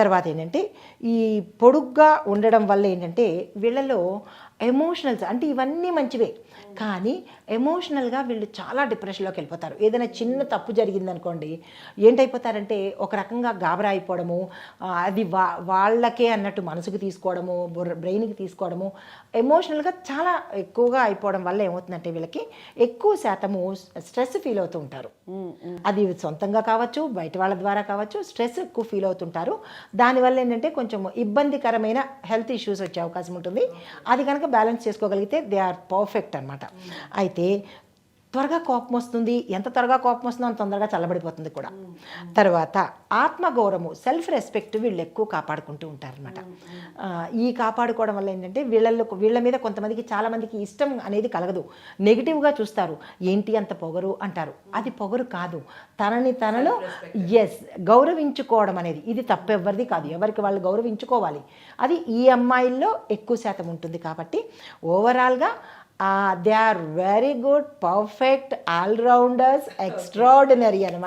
తర్వాత ఏంటంటే ఈ పొడుగ్గా ఉండడం వల్ల ఏంటంటే వీళ్ళలో ఎమోషనల్స్ అంటే ఇవన్నీ మంచివే. కానీ ఎమోషనల్గా వీళ్ళు చాలా డిప్రెషన్లోకి వెళ్ళిపోతారు. ఏదైనా చిన్న తప్పు జరిగిందనుకోండి ఏంటైపోతారంటే ఒక రకంగా గాబరా అయిపోవడము అది వా వాళ్ళకే అన్నట్టు మనసుకు తీసుకోవడము బ్రెయిన్కి తీసుకోవడము ఎమోషనల్గా చాలా ఎక్కువగా అయిపోవడం వల్ల ఏమవుతుందంటే వీళ్ళకి ఎక్కువ శాతము స్ట్రెస్ ఫీల్ అవుతూ ఉంటారు. అది సొంతంగా కావచ్చు బయట వాళ్ళ ద్వారా కావచ్చు స్ట్రెస్ ఎక్కువ ఫీల్ అవుతుంటారు దానివల్ల ఏంటంటే కొంచెం ఇబ్బందికరమైన హెల్త్ ఇష్యూస్ వచ్చే అవకాశం ఉంటుంది. అది కనుక బ్యాలెన్స్ చేసుకోగలిగితే దే ఆర్ పర్ఫెక్ట్ అనమాట అయితే త్వరగా కోపం వస్తుంది ఎంత త్వరగా కోపం వస్తుందో అంత తొందరగా చల్లబడిపోతుంది కూడా. తర్వాత ఆత్మగౌరవము సెల్ఫ్ రెస్పెక్ట్ వీళ్ళు ఎక్కువ కాపాడుకుంటూ ఉంటారనమాట ఈ కాపాడుకోవడం వల్ల ఏంటంటే వీళ్ళల్లో వీళ్ళ మీద కొంతమందికి చాలామందికి ఇష్టం అనేది కలగదు. నెగిటివ్గా చూస్తారు. ఏంటి అంత పొగరు అంటారు. అది పొగరు కాదు. తనని తనలో ఎస్ గౌరవించుకోవడం అనేది ఇది తప్పెవరిది కాదు. ఎవరికి వాళ్ళు గౌరవించుకోవాలి. అది ఈ అమ్మాయిల్లో ఎక్కువ శాతం ఉంటుంది కాబట్టి ఓవరాల్గా Uh, they are very good, perfect, all rounders, extraordinary.